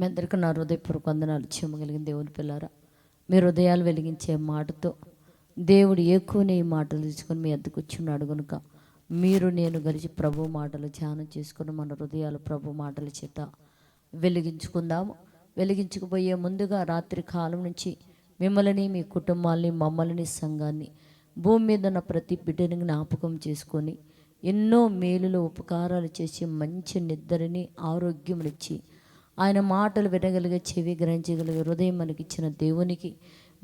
మీ అందరికీ నా హృదయపూర్వక వందనాలు. చెమ్మగలిగిన దేవుని పిల్లారా మీ హృదయాలు వెలిగించే మాటతో దేవుడు ఎక్కువనే ఈ మాటలు తీసుకొని మీ అద్దకు వచ్చున్నాడు కనుక మీరు నేను గలిచి ప్రభు మాటలు ధ్యానం చేసుకుని మన హృదయాలు ప్రభు మాటల చేత వెలిగించుకుందాము. వెలిగించుకుపోయే ముందుగా రాత్రి కాలం నుంచి మిమ్మల్ని మీ కుటుంబాల్ని మమ్మల్ని సంఘాన్ని భూమి మీద ఉన్న ప్రతి బిడ్డని జ్ఞాపకం చేసుకొని ఎన్నో మేలులు ఉపకారాలు చేసి మంచి నిద్రని ఆరోగ్యం ఇచ్చి ఆయన మాటలు వినగలిగే చెవి గ్రహించగలిగే హృదయం మనకిచ్చిన దేవునికి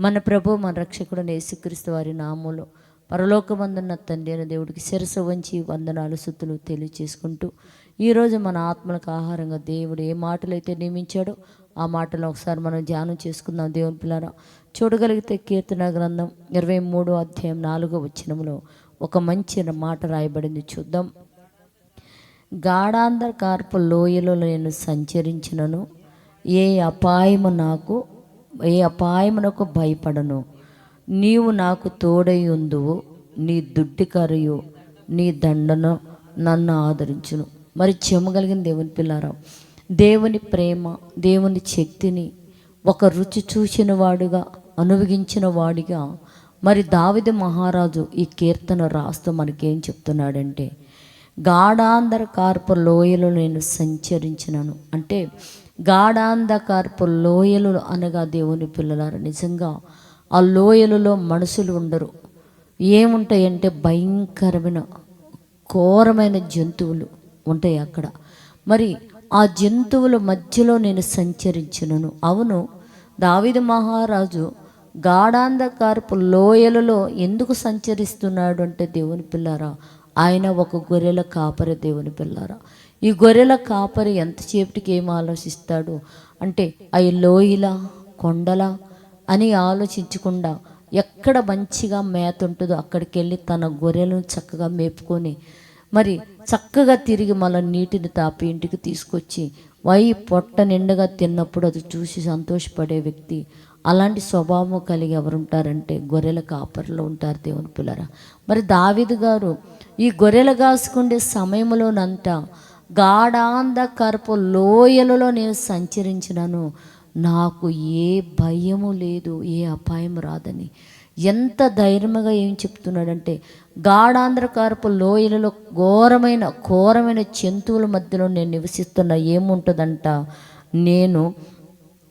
మన ప్రభు మన రక్షకుడు యేసుక్రీస్తు వారి నామంలో పరలోకమందున్న తండ్రి అయిన దేవుడికి శిరస వంచి వందనాలు సుత్తులు తెలియచేసుకుంటూ ఈరోజు మన ఆత్మలకు ఆహారంగా దేవుడు ఏ మాటలైతే నియమించాడో ఆ మాటలు ఒకసారి మనం ధ్యానం చేసుకుందాం. దేవుని పిల్లరా చూడగలిగితే కీర్తన గ్రంథం ఇరవై మూడో అధ్యాయం నాలుగో వచ్చినంలో ఒక మంచి మాట రాయబడింది. చూద్దాం. గాఢాంధకార్పు లోయలో నేను సంచరించినను. ఏ అపాయము నాకు ఏ అపాయమునకు భయపడను. నీవు నాకు తోడై ఉందువు నీ దుడ్డికరయు నీ దండను నన్ను ఆదరించును. మరి చెమ్మగలిగిన దేవుని పిల్లారా దేవుని ప్రేమ దేవుని శక్తిని ఒక రుచి చూసిన వాడుగా అనుభవించిన వాడిగా మరి దావిద మహారాజు ఈ కీర్తన రాస్తూ మనకేం చెప్తున్నాడంటే గాఢాంధకారపు లోయలు నేను సంచరించినను. అంటే గాఢాంధకార్పు లోయలు అనగా దేవుని పిల్లలారు నిజంగా ఆ లోయలలో మనుషులు ఉండరు. ఏముంటాయంటే భయంకరమైన ఘోరమైన జంతువులు ఉంటాయి అక్కడ. మరి ఆ జంతువుల మధ్యలో నేను సంచరించినను. అవును దావిద మహారాజు గాఢాంధకార్పు లోయలలో ఎందుకు సంచరిస్తున్నాడు అంటే దేవుని పిల్లారా ఆయన ఒక గొర్రెల కాపరి దేవుని పిల్లారా. ఈ గొర్రెల కాపరి ఎంతసేపటికి ఏం ఆలోచిస్తాడు? అంటే అవి లోయలా కొండలా అని ఆలోచించకుండా ఎక్కడ మంచిగా మేత ఉంటుందో అక్కడికి వెళ్ళి తన గొర్రెలను చక్కగా మేపుకొని మరి చక్కగా తిరిగి మళ్ళీ నీటిని తాపి ఇంటికి తీసుకొచ్చి వై పొట్ట నిండుగా తిన్నప్పుడు అది చూసి సంతోషపడే వ్యక్తి అలాంటి స్వభావం కలిగి ఎవరుంటారంటే గొర్రెల కాపర్లో ఉంటారు దేవుని పిల్లరా. మరి దావిదు గారు ఈ గొర్రెలు కాసుకుండే సమయంలోనంట గాఢాంధకరపు లోయలలో నేను సంచరించినను నాకు ఏ భయము లేదు ఏ అపాయం రాదని. ఎంత ధైర్యంగా ఏం చెప్తున్నాడంటే గాఢాంధ్రకారపు లోయలలో ఘోరమైన ఘోరమైన జంతువుల మధ్యలో నేను నివసిస్తున్న ఏముంటుందంట? నేను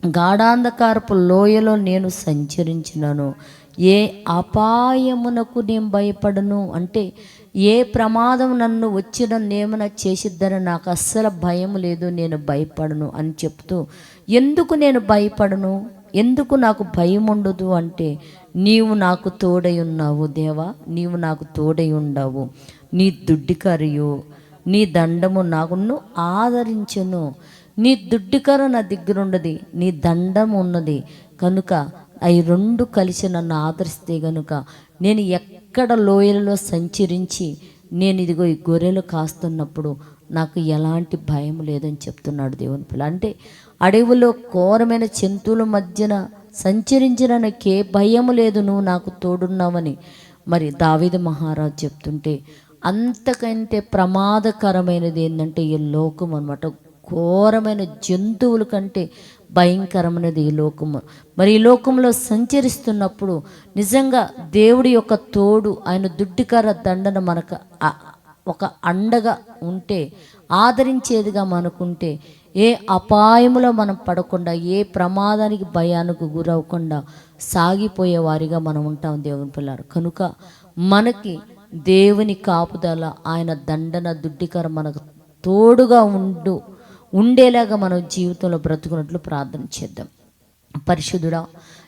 గాఢాంధకారపు లోయలో నేను సంచరించినాను. ఏ అపాయమునకు నేను భయపడను? అంటే ఏ ప్రమాదం నన్ను వచ్చిన నేమన చేసిద్దని నాకు అస్సలు భయం లేదు నేను భయపడను అని చెప్తూ ఎందుకు నేను భయపడను? ఎందుకు నాకు భయం ఉండదు అంటే నీవు నాకు తోడై ఉన్నావు దేవా నీవు నాకు తోడై ఉండవు. నీ దుడ్డికరియు నీ దండము నాకును ఆదరించను. నీ దుడ్డికర నా దగ్గర ఉన్నది నీ దండం ఉన్నది కనుక అవి రెండు కలిసి నన్ను ఆదరిస్తే గనుక నేను ఎక్కడ లోయలలో సంచరించి నేను ఇదిగో ఈ గొర్రెలు కాస్తున్నప్పుడు నాకు ఎలాంటి భయం లేదని చెప్తున్నాడు దేవుని పిల్ల. అంటే అడవిలో ఘోరమైన జంతువుల మధ్యన సంచరించిన నాకు భయం లేదు నువ్వు నాకు తోడున్నావని. మరి దావిద మహారాజు చెప్తుంటే అంతకంటే ప్రమాదకరమైనది ఏంటంటే ఈ లోకం అనమాట ఘోరమైన జంతువుల కంటే భయంకరమైనది ఈ లోకము మరి ఈ లోకంలో సంచరిస్తున్నప్పుడు నిజంగా దేవుడి యొక్క తోడు ఆయన దుడ్డికర దండన మనకు ఒక అండగా ఉంటే ఆదరించేదిగా మనకుంటే ఏ అపాయములో మనం పడకుండా ఏ ప్రమాదానికి భయానికి గురవకుండా సాగిపోయే వారిగా మనం ఉంటాం దేవుని పిల్లలు కనుక మనకి దేవుని కాపుదల ఆయన దండన దుడ్డికర మనకు తోడుగా ఉండు ఉండేలాగా మనం జీవితంలో బ్రతుకున్నట్లు ప్రార్థన చేద్దాం. పరిశుద్ధుడా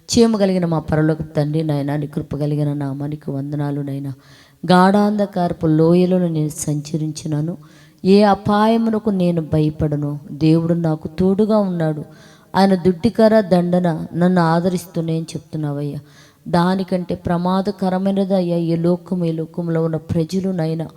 చీమ కలిగిన మా పరలోక తండ్రి నాయన నీ కృప కలిగిన నామానికి వందనాలు నైనా గాఢాంధకారపు లోయలను నేను సంచరించినాను. ఏ అపాయమునకు నేను భయపడను. దేవుడు నాకు తోడుగా ఉన్నాడు. ఆయన దుడ్డికర దండన నన్ను ఆదరిస్తూనే అని చెప్తున్నావయ్యా. దానికంటే ప్రమాదకరమైనది అయ్యా ఈ లోకం ఈ లోకంలో ఉన్న ప్రజలు నైనా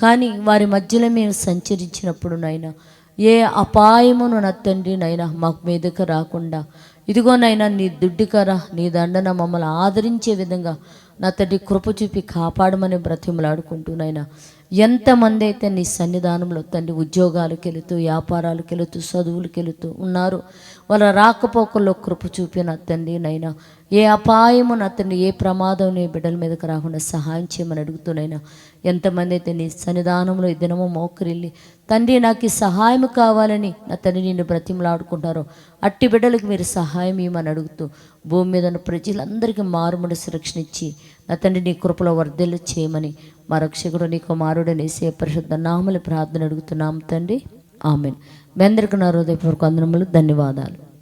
కానీ వారి మధ్యలో మేము సంచరించినప్పుడు నైనా ఏ అపాయమును నా తండ్రి నైనా మాకు మీదకు రాకుండా ఇదిగోనైనా నీ దుడ్డికర నీ దండన మమ్మల్ని ఆదరించే విధంగా నా తండ్రి కృప చూపి కాపాడమని బ్రతిమలాడుకుంటూనైనా ఎంతమంది అయితే నీ సన్నిధానంలో తండ్రి ఉద్యోగాలకు వెళుతూ వ్యాపారాలకు వెళుతూ చదువులకు వెళుతూ ఉన్నారు వాళ్ళ రాకపోకల్లో కృప చూపిన తండ్రి నైనా ఏ అపాయము నా తండ్రి ఏ ప్రమాదం నీ బిడ్డల మీదకి రాకుండా సహాయం చేయమని అడుగుతున్నాయినా ఎంతమంది అయితే నీ సన్నిధానంలో ఈ దినము మోకరిల్లి తండ్రి నాకు ఈ సహాయం కావాలని నా తండ్రి నిన్ను బ్రతిమలాడుకుంటారో అట్టి బిడ్డలకు మీరు సహాయం ఇవ్వమని అడుగుతూ భూమి మీద ఉన్న ప్రజలందరికీ మారుముడి సురక్షణ ఇచ్చి నా తండ్రి నీ కృపలో వర్ధలు చేయమని మా రక్షకుడు నీ కుమారుడు నేసే పరిశుద్ధ నామలు ప్రార్థన అడుగుతున్నాం తండ్రి. ఆమెన్. మీ అందరికీ నా హృదయపూర్వక వందనములు ధన్యవాదాలు.